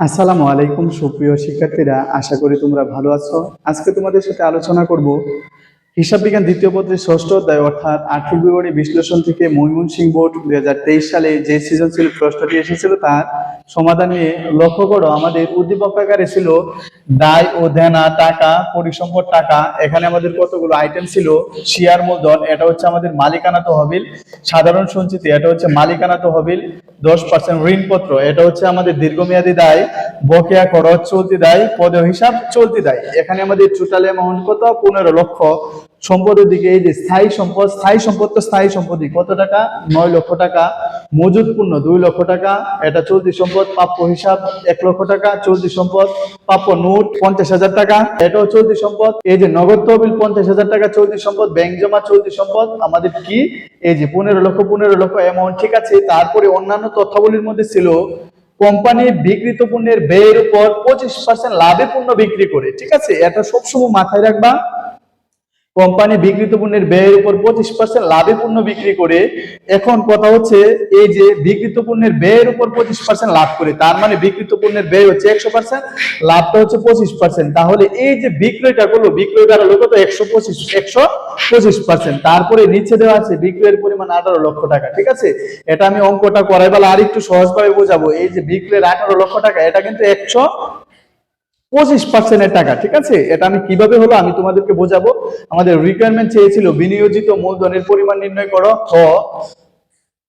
আসসালামু আলাইকুম সুপ্রিয় শিক্ষার্থীরা আশা করি তোমরা ভালো আছো। আজকে তোমাদের সাথে আলোচনা করব হিসাব বিজ্ঞান দ্বিতীয় পত্রের ষষ্ঠ অধ্যায় অর্থাৎ আর্থিক বিবরণী বিশ্লেষণ থেকে ময়মনসিংহ বোর্ড দুই হাজার তেইশ সালে যে সৃজনশীল প্রশ্নটি এসেছিল, তার সমাধান নিয়ে লক্ষ্য করো, আমাদের উদ্দীপক আকারে ছিল দায় ও দেনা, টাকা, পরিসম্পদ, টাকা। এখানে আমাদের কতগুলো আইটেম ছিল? শেয়ার মূলধন, এটা হচ্ছে আমাদের মালিকানা তহবিল। সাধারণ সঞ্চিতি, এটা হচ্ছে মালিকানা তহবিল। দশ পার্সেন্ট ঋণপত্র, এটা হচ্ছে আমাদের দীর্ঘমেয়াদী দায়। বকেয়া খরচ চলতি দায় পদ হিসাব চলতি দায়। এখানে আমাদের টোটাল অ্যামাউন্ট কত? পনেরো লক্ষ। সম্পদের দিকে এই যে স্থায়ী সম্পদ স্থায়ী সম্পদ তো স্থায়ী সম্পত্তি কত টাকা? নয় লক্ষ টাকা। মজুদ পূর্ণ দুই লক্ষ টাকা। এটা চলতি সম্পদ, প্রাপ্য হিসাব এক লক্ষ টাকা। চলতি সম্পদ, প্রাপ্য নোট পঞ্চাশ হাজার টাকা। এটাও চলতি সম্পদ। এই যে নগদ তহবিল পঞ্চাশ হাজার টাকা চলতি সম্পদ। ব্যাংক জমা চলতি সম্পদ। আমাদের কি? এই যে পনেরো লক্ষ পনেরো লক্ষ অ্যামাউন্ট ঠিক আছে। তারপরে অন্যান্য তথ্যাবলীর মধ্যে ছিল কোম্পানি বিক্রিত পণ্যের ব্যয়ের উপর পঁচিশ পার্সেন্ট লাভে পণ্য বিক্রি করে, ঠিক আছে? এটা সবসময় মাথায় রাখবা। কোম্পানি বিক্রিত পণ্যের ব্যয়ের উপর পঁচিশ পার্সেন্ট লাভে পণ্য বিক্রি করে, এখন কথা হচ্ছে এই যে বিক্রিত পণ্যের ব্যয়ের উপর পঁচিশ পার্সেন্ট লাভ করে, তার মানে বিক্রিত পণ্যের ব্যয় হচ্ছে একশো পার্সেন্ট লাভটা হচ্ছে পঁচিশ পার্সেন্ট তাহলে এই যে বিক্রয়টা করল, বিক্রয় করা লোক তো একশো পঁচিশ একশো পঁচিশ পার্সেন্ট তারপরে নিচে দেওয়া আছে বিক্রয়ের পরিমাণ আঠারো লক্ষ টাকা, ঠিক আছে? এটা আমি অঙ্কটা করাই বেলা আর একটু সহজভাবে বোঝাবো। এই যে বিক্রয়ের আঠারো লক্ষ টাকা, এটা কিন্তু একশো পঁচিশ পার্সেন্টের টাকা, ঠিক আছে? এটা আমি কীভাবে হলো আমি তোমাদেরকে বোঝাবো। আমাদের রিকোয়ারমেন্ট চেয়েছিল বিনিয়োজিত মূলধনের পরিমাণ নির্ণয় করো, খ।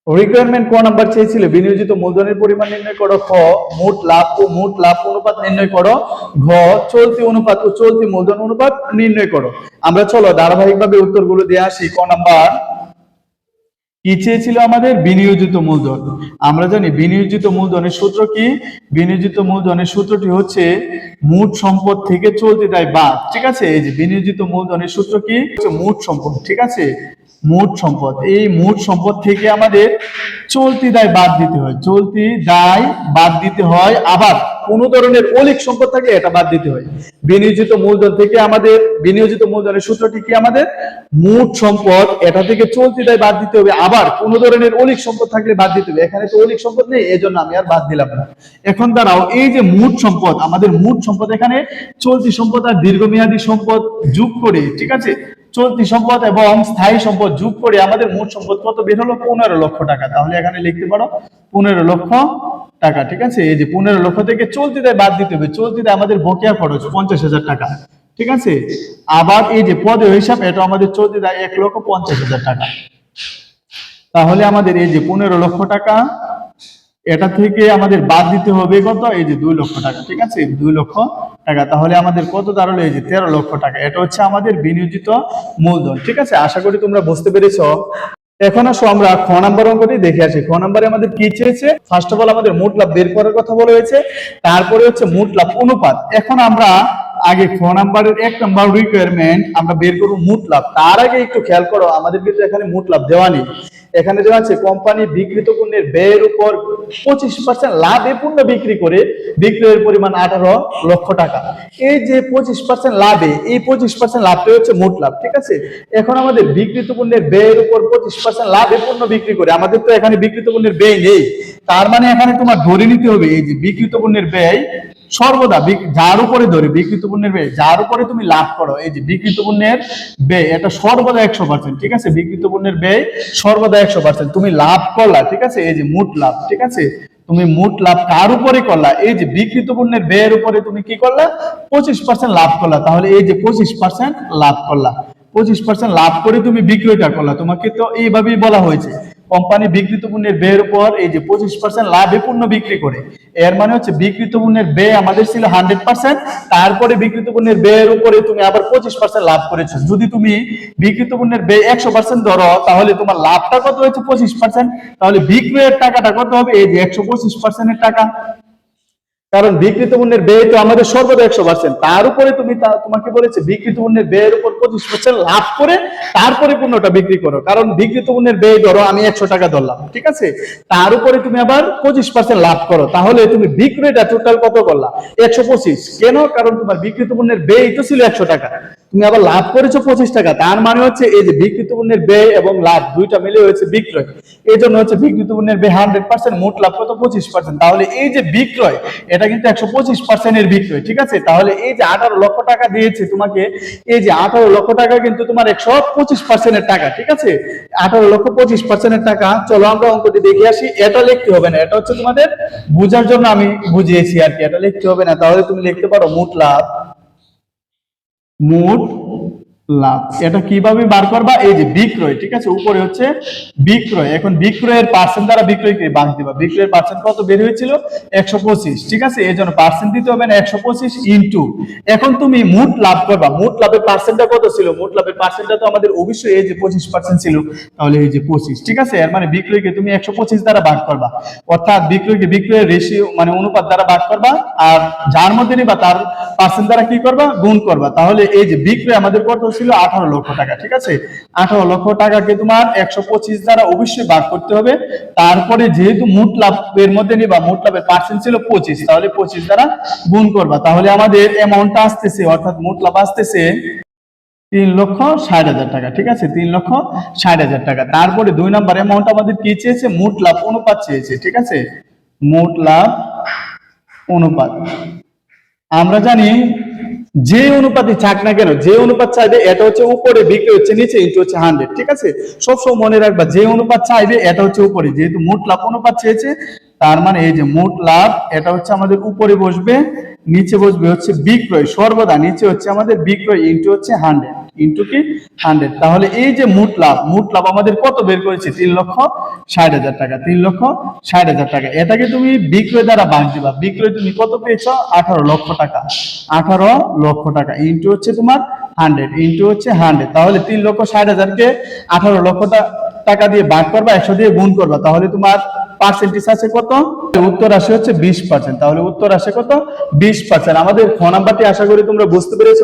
রিকোয়ারমেন্ট ক নাম্বার চেয়েছিল বিনিয়োজিত মূলধনের পরিমাণ নির্ণয় করো, খ। মোট লাভ ও মোট লাভ অনুপাত নির্ণয় করো, ঘ। চলতি অনুপাত ও চলতি মূলধন অনুপাত নির্ণয় করো। আমরা চলো ধারাবাহিকভাবে উত্তরগুলো দিয়ে আসি। ক নাম্বার কি চেয়েছিল আমাদের? বিনিয়োজিত মূলধন। আমরা জানি বিনিয়োজিত মূলধনের সূত্র কি? বিনিয়োজিত মূলধনের সূত্রটি হচ্ছে মোট সম্পদ থেকে চলতি দায় বাদ। ঠিক আছে? এই যে বিনিয়োজিত মূলধনের সূত্র কি? মোট সম্পদ। ঠিক আছে? মোট সম্পদ। এই মোট সম্পদ থেকে আমাদের চলতি দায় বাদ দিতে হয়। চলতি দায় বাদ দিতে হয় আবার। কোন ধরনের অলিক সম্পদ থাকে এটা বাদ দিতে হয়। বিনিয়োজিত মূলধন থেকে আমাদের, বিনিয়োজিত মূলধনের সূত্রটি কি আমাদের? মোট সম্পদ এটা থেকে চলতি দায় বাদ দিতে হবে। আবার কোন ধরনের অলিক সম্পদ থাকলে বাদ দিতে হবে। এখানে তো অলিক সম্পদ নেই, এজন্য আমি আর বাদ দিলাম না। এখন দাঁড়াও, এই যে মোট সম্পদ, আমাদের মোট সম্পদ এখানে চলতি সম্পদ আর দীর্ঘমেয়াদী সম্পদ যোগ করে, ঠিক আছে? চলতি সম্পদ এবং স্থায়ী সম্পদ যোগ করে আমাদের মোট সম্পদ কত? বের হলো পনেরো লক্ষ টাকা। তাহলে এখানে লিখতে পারো, পনেরো লক্ষ টাকা, ঠিক আছে? এই যে পনেরো লক্ষ থেকে চলতি দায় বাদ দিতে হবে। চলতি দায় আমাদের বকেয়া খরচ পঞ্চাশ হাজার টাকা, ঠিক আছে? আবার এই যে পদে হিসাব, এটা আমাদের চলতি দেয় এক লক্ষ পঞ্চাশ হাজার টাকা। তাহলে আমাদের এই যে পনেরো লক্ষ টাকা এটা থেকে আমাদের বাদ দিতে হবে কত? এই যে দুই লক্ষ টাকা, ঠিক আছে? দুই লক্ষ টাকা। তাহলে আমাদের কত দাঁড়াল? এই যে তেরো লক্ষ টাকা। এটা হচ্ছে আমাদের বিনিয়োজিত মূলধন, ঠিক আছে? আশা করি তোমরা বুঝতে পেরেছ। এখন আসো আমরা খ নাম্বার অঙ্কটি দেখে আসি। খ নাম্বারে আমাদের কি চেয়েছে? ফার্স্ট অফ অল আমাদের মোট লাভ বের করার কথা বলা হয়েছে। তারপরে হচ্ছে মোট লাভ অনুপাত। এখন আমরা আগে খ নাম্বারের এক নাম্বার রিকোয়ারমেন্ট আমরা বের করব মুট লাভ তার আগে একটু খেয়াল করো, আমাদের কিন্তু এখানে মুট লাভ দেওয়া নেই। এখানে দেওয়া আছে কোম্পানি বিক্রিত পণ্যের ব্যয়ের উপর পঁচিশ পার্সেন্ট লাভে পণ্য বিক্রি করে বিক্রয়ের পরিমাণ আঠারো লক্ষ টাকা। এই যে পঁচিশ পার্সেন্ট লাভে, এই পঁচিশ পার্সেন্ট লাভটা হচ্ছে মোট লাভ ঠিক আছে? এখন আমাদের বিক্রিত পণ্যের ব্যয়ের উপর পঁচিশ পার্সেন্ট লাভে পণ্য বিক্রি করে, আমাদের তো এখানে বিক্রিত পণ্যের ব্যয় নেই। তার মানে এখানে তোমার ধরে নিতে হবে, এই যে বিক্রিত পণ্যের ব্যয় সর্বদা যার উপরে ধরে বিকৃত পণ্যের ব্যয়, যার উপরে তুমি লাভ করো, এই যে বিকৃত পণ্যের ব্যয়, এটা সর্বদা একশো পার্সেন্ট ঠিক আছে? বিকৃত পণ্যের ব্যয় সর্বদা একশো পার্সেন্ট তুমি লাভ করলা, ঠিক আছে? এই যে মোট লাভ, ঠিক আছে? তুমি মোট লাভ কার উপরে করলা? এই যে বিকৃত পণ্যের ব্যয়ের উপরে তুমি কি করলা? পঁচিশ পার্সেন্ট লাভ করলা, তাহলে এই যে পঁচিশ পার্সেন্ট লাভ করলা। পঁচিশ পার্সেন্ট লাভ করে তুমি বিক্রয়টা করলা, তোমাকে তো এইভাবেই বলা হয়েছে। কোম্পানি বিকৃত পণ্যের ব্যয়ের উপর এই যে পঁচিশ পার্সেন্ট লাভে পণ্য বিক্রি করে, এর মানে হচ্ছে বিকৃত পণ্যের ব্যয় আমাদের ছিল হান্ড্রেড পার্সেন্ট তারপরে বিকৃত পণ্যের ব্যয়ের উপরে তুমি আবার পঁচিশ পার্সেন্ট লাভ করেছ। যদি তুমি বিকৃত পণ্যের ব্যয় একশো পার্সেন্ট ধরো, তাহলে তোমার লাভটা কত হয়েছে পঁচিশ পার্সেন্ট তাহলে বিক্রয়ের টাকাটা কত হবে? এই যে একশো পঁচিশ পার্সেন্টের টাকা। কারণ বিকৃত পণ্যের ব্যয় তো আমাদের সর্বদা একশো পার্সেন্ট তার উপরে তুমি তোমাকে বলেছে বিকৃত পণ্যের ব্যয়ের উপর পঁচিশ পার্সেন্ট লাভ করে তারপরে পণ্যটা বিক্রি করো। কারণ বিকৃত পণ্যের ব্যয় ধরো, আমি একশো টাকা ধরলাম, ঠিক আছে? তার উপরে তুমি আবার পঁচিশ পার্সেন্ট লাভ করো। তাহলে তুমি বিক্রয়টা টোটাল কত করলা? একশো পঁচিশ। কেন? কারণ তোমার বিকৃত পণ্যের ব্যয় তো ছিল একশো টাকা। তুমি আবার লাভ করেছ পঁচিশ টাকা। তার মানে হচ্ছে এই যে বিকৃত পণ্যের ব্যয় এবং লাভ দুইটা মিলে হয়েছে বিক্রয়। এই জন্য হচ্ছে বিকৃত পণ্যের ব্যয় হান্ড্রেড পার্সেন্ট মোট লাভ কত? পঁচিশ পার্সেন্ট তাহলে এই যে বিক্রয়, এটা এটা কিন্তু একশো পঁচিশ পার্সেন্টের বিক্রয় ঠিক আছে? তাহলে এই যে আঠারো লক্ষ টাকা দিয়েছে তোমাকে, এই যে আঠারো লক্ষ টাকা কিন্তু তোমার একশো পঁচিশ পার্সেন্টের টাকা, ঠিক আছে? আঠারো লক্ষ পঁচিশ পার্সেন্টের টাকা, চলো আমরা অঙ্কটি দেখে আসি, এটা লিখতে হবে না, এটা হচ্ছে তোমাদের বোঝার জন্য আমি বুঝিয়েছি আর কি, এটা লিখতে হবে না। তাহলে তুমি লিখতে পারো, মোট লাভ, মোট লাভ। এটা কীভাবে বার করবা? এই যে বিক্রয়, ঠিক আছে? উপরে হচ্ছে বিক্রয়। এখন বিক্রয়ের পার্সেন্ট দ্বারা বিক্রয় কে বাদ দিবা। বিক্রয়ের পার্সেন্ট কত বের হয়েছিল? একশো পঁচিশ, ঠিক আছে? এই জন্য পার্সেন্ট দিতে হবে না, একশো এখন তুমি মোট লাভ করবা। মোট লাভের পার্সেন্টটা কত ছিল? মোট লাভের পার্সেন্টটা তো আমাদের অবশ্যই এই যে পঁচিশ পার্সেন্ট ছিল, তাহলে এই যে পঁচিশ, ঠিক আছে? এর মানে বিক্রয়কে তুমি একশো পঁচিশ দ্বারা ভাগ করবা। অর্থাৎ বিক্রয়কে বিক্রয়ের রেশিও মানে অনুপাত দ্বারা ভাগ করবা। আর যার মধ্যে নিবা, তার পার্সেন্ট দ্বারা কি করবা? গুণ করবা। তাহলে এই যে বিক্রয় আমাদের কত ছিল আঠারো লক্ষ টাকা, ঠিক আছে? আঠারো লক্ষ টাকাকে তোমার একশো পঁচিশ দ্বারা অবশ্যই ভাগ করতে হবে। তারপরে যেহেতু মোট লাভের মধ্যে নিবা মোট লাভের পার্সেন্ট ছিল পঁচিশ, তাহলে পঁচিশ দ্বারা গুণ করবা। তাহলে আমাদের অ্যামাউন্টটা আসতেছে, অর্থাৎ মোট লাভ আসতেছে তিন লক্ষ ষাট হাজার টাকা, ঠিক আছে? তিন লক্ষ ষাট হাজার টাকা। তারপরে দুই নাম্বার অ্যামাউন্ট আমাদের কি চেয়েছে? মোট লাভ অনুপাত চেয়েছে, ঠিক আছে? মোট লাভ অনুপাত। আমরা জানি যে অনুপাতে চাক না কেন, যে অনুপাত চাইবে এটা হচ্ছে উপরে, বিক্রি হচ্ছে নিচে ইন্টু হচ্ছে হান্ড্রেড ঠিক আছে? সবসময় মনে রাখবা, যে অনুপাত চাইবে এটা হচ্ছে উপরে, যেহেতু মোট লাভ অনুপাত চেয়েছে তার মানে এই যে মোট লাভ, এটা হচ্ছে আমাদের উপরে বসবে, নিচে বসবে হচ্ছে বিক্রয়, সর্বদা নিচে হচ্ছে আমাদের বিক্রয় ইন্টু হচ্ছে হান্ড্রেড ইন্টু কি? হান্ড্রেড তাহলে এই যে মোট লাভ মোট লাভ আমাদের কত বের করেছে? তিন লক্ষ ষাট হাজার টাকা, তিন লক্ষ ষাট হাজার টাকা। এটাকে তুমি বিক্রয় দ্বারা ভাগ দিবা। বিক্রয় তুমি কত পেয়েছ? আঠারো লক্ষ টাকা। আঠারো লক্ষ টাকা। ইন্টু হচ্ছে তোমার হান্ড্রেড ইন্টু হচ্ছে হান্ড্রেড তাহলে তিন লক্ষ ষাট হাজারকে আঠারো লক্ষ টাকা দিয়ে ভাগ করবা, একশো দিয়ে গুণ করবা। তাহলে তোমার পার্সেন্টেজ আছে কত? উত্তর আসে হচ্ছে বিশ পার্সেন্ট তাহলে উত্তর আসে কত? বিশ পার্সেন্ট আমাদের খ নাম্বারটি আশা করি তোমরা বুঝতে পেরেছ।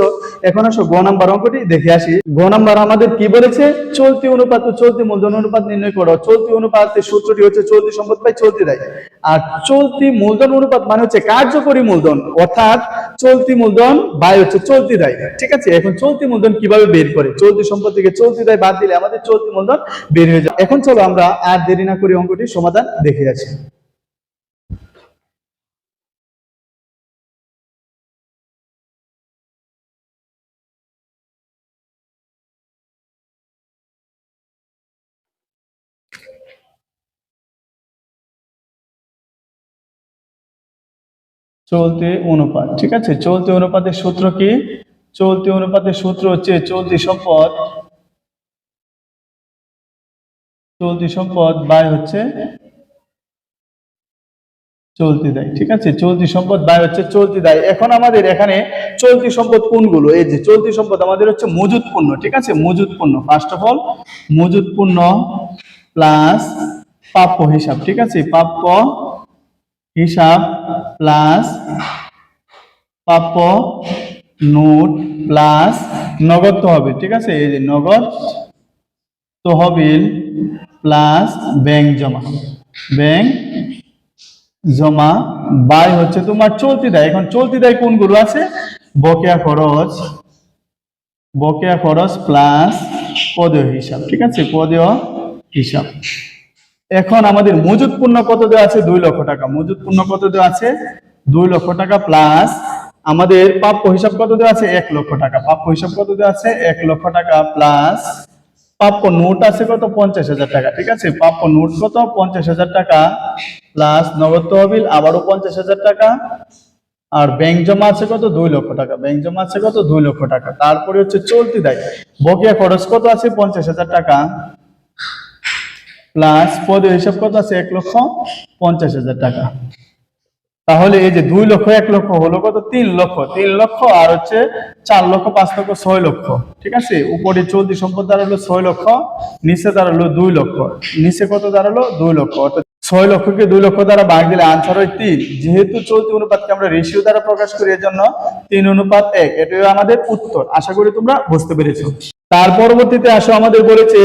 এখন আসো গ নাম্বার অঙ্কটি দেখে আসি। গ নাম্বার আমাদের কি বলেছে? চলতি অনুপাত চলতি মূলধন অনুপাত নির্ণয় করো। চলতি অনুপাতের সূত্রটি হচ্ছে চলতি সম্পদ বাই চলতি দেয়। আর চলতি মূলধন অনুপাত মানে হচ্ছে কার্যকরী মূলধন। অর্থাৎ চলতি মূলধন বাই হচ্ছে চলতি দেয়। ঠিক আছে? এখন চলতি মূলধন কীভাবে বের করে? চলতি সম্পদ থেকে চলতি দেয় বাদ দিলে আমাদের চলতি মূলধন বের হয়ে যায়। এখন চলো আমরা আর দেরি না করে অঙ্কটি সমাধান দেখে আসি চলতি অনুপাত, ঠিক আছে? চলতি অনুপাতের সূত্র কি? চলতি অনুপাতের সূত্র হচ্ছে চলতি সম্পদ চলতি সম্পদ বাই হচ্ছে চলতি দেয়, ঠিক আছে? চলতি সম্পদ বাই হচ্ছে চলতি দেয়। এখন আমাদের এখানে চলতি সম্পদ কোনগুলো? এই যে চলতি সম্পদ আমাদের হচ্ছে মজুদ পণ্য, ঠিক আছে? মজুদ পণ্য। ফার্স্ট অফ অল মজুদ পণ্য প্লাস প্রাপ্য হিসাব, ঠিক আছে? প্রাপ্য হিসাব প্লাস প্রাপ্য নোট প্লাস নগদ তহবিল, ঠিক আছে? এই যে নগদ তহবিল প্লাস ব্যাংক জমা। ব্যাংক জমা, বাই হচ্ছে তোমার চলতি দেয়। এখন চলতি দেয় কোনগুলো আছে? বকেয়া খরচ বকেয়া খরচ প্লাস পদেয় হিসাব। ঠিক আছে? পদেয় হিসাব। এখন আমাদের মজুদ পণ্য কত দেওয়া আছে? দুই লক্ষ টাকা। মজুদ পণ্য কত দেওয়া আছে? দুই লক্ষ টাকা প্লাস আমাদের প্রাপ্য হিসাব কত দেওয়া আছে? এক লক্ষ টাকা। প্রাপ্য হিসাব কত দেওয়া আছে? এক লক্ষ টাকা প্লাস প্রাপ্য নোট আছে কত? পঞ্চাশ হাজার টাকা, ঠিক আছে? প্রাপ্য নোট কত? পঞ্চাশ হাজার টাকা। প্লাস নগদ তহবিল আবারও পঞ্চাশ হাজার টাকা। আর ব্যাংক জমা আছে কত? দুই লক্ষ টাকা। ব্যাংক জমা আছে কত? দুই লক্ষ টাকা। তারপরে হচ্ছে চলতি দেয় বকেয়া খরচ কত আছে? পঞ্চাশ হাজার টাকা। প্লাস পদের হিসাব কত আছে? এক লক্ষ পঞ্চাশ হাজার টাকা। তাহলে এই যে দুই লক্ষ, এক লক্ষ, হলো কত? তিন লক্ষ। তিন লক্ষ আর হচ্ছে চার লক্ষ, পাঁচ লক্ষ, ছয় লক্ষ। ঠিক আছে? উপরে চলতি সম্পদ দাঁড়াল ছয় লক্ষ, নিচে দাঁড়াল দুই লক্ষ। নিচে কত দাঁড়াল? দুই লক্ষ। অর্থাৎ ছয় লক্ষকে দুই লক্ষ দ্বারা ভাগ দিলে আনসার হয় তিন। যেহেতু চলতি অনুপাতকে আমরা রেশিও দ্বারা প্রকাশ করি এর জন্য তিন অনুপাত এক। এটাই আমাদের উত্তর। আশা করি তোমরা বুঝতে পেরেছ। তার পরবর্তীতে আসো, আমাদের বলেছে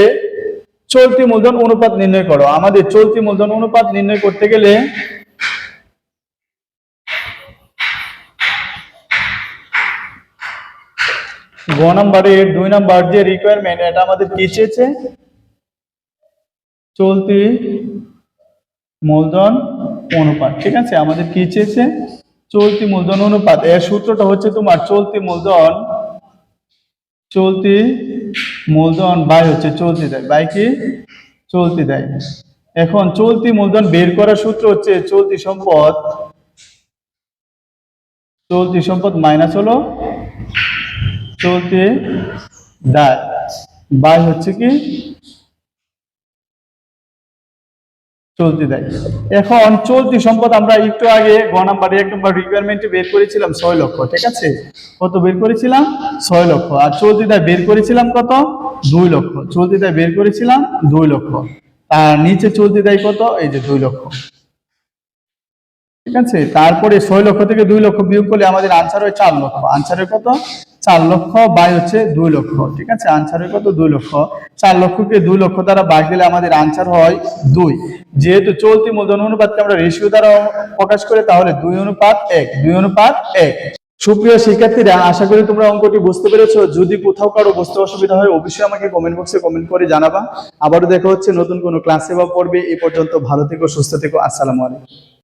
চলতি মূলধন অনুপাত নির্ণয় করো। আমাদের চলতি মূলধন অনুপাত নির্ণয় করতে গেলে গ নাম্বারের দুই নাম্বার যে রিকোয়ারমেন্ট এটা আমাদের কি চেয়েছে চলতি মূলধন অনুপাত, ঠিক আছে? আমাদের কি চেয়েছে চলতি মূলধন অনুপাত। এর সূত্রটা হচ্ছে তোমার চলতি মূলধন চলতি মূলধন বাই হচ্ছে চলতি দেয়। বাই কি? চলতি দেয়। এখন চলতি মূলধন বের করার সূত্র হচ্ছে চলতি সম্পদ চলতি সম্পদ মাইনাস হলো চলতি দায় বাই হচ্ছে কি? চলতি দেয় এখন চলতি সম্পদ আমরা একটু আগে গ নাম্বার এক নম্বর রিকোয়ারমেন্টে বের করেছিলাম ছয় লক্ষ, ঠিক আছে? কত বের করেছিলাম? ছয় লক্ষ। আর চলতি দায় বের করেছিলাম কত? দুই লক্ষ। চলতি দায় বের করেছিলাম দুই লক্ষ। আর নিচে চলতি দেয় কত? এই যে দুই লক্ষ। ঠিক আছে? তারপরে ছয় লক্ষ থেকে দুই লক্ষ বিয়োগ করলে আমাদের আনসার হয় চার লক্ষ। আনসারের কত? চার লক্ষ বাই হচ্ছে দুই লক্ষ, ঠিক আছে? আনসারের কত? দুই লক্ষ। চার লক্ষকে দুই লক্ষ দ্বারা ভাগ দিলে আমাদের আনসার হয় দুই। যেহেতু চলতি মূলধন অনুপাতকে আমরা রেশিও দ্বারা প্রকাশ করে, তাহলে দুই অনুপাত এক, দুই অনুপাত এক। সুপ্রিয় শিক্ষার্থীরা, আশা করি তোমরা অঙ্কটি বুঝতে পেরেছ। যদি কোথাও কারও বুঝতে অসুবিধা হয়, অবশ্যই আমাকে কমেন্ট বক্সে কমেন্ট করে জানাবা। আবারও দেখা হচ্ছে নতুন কোনো ক্লাসে বা পড়বে এ পর্যন্ত ভালো থেকো, সুস্থ থেকো। আসসালামু আলাইকুম।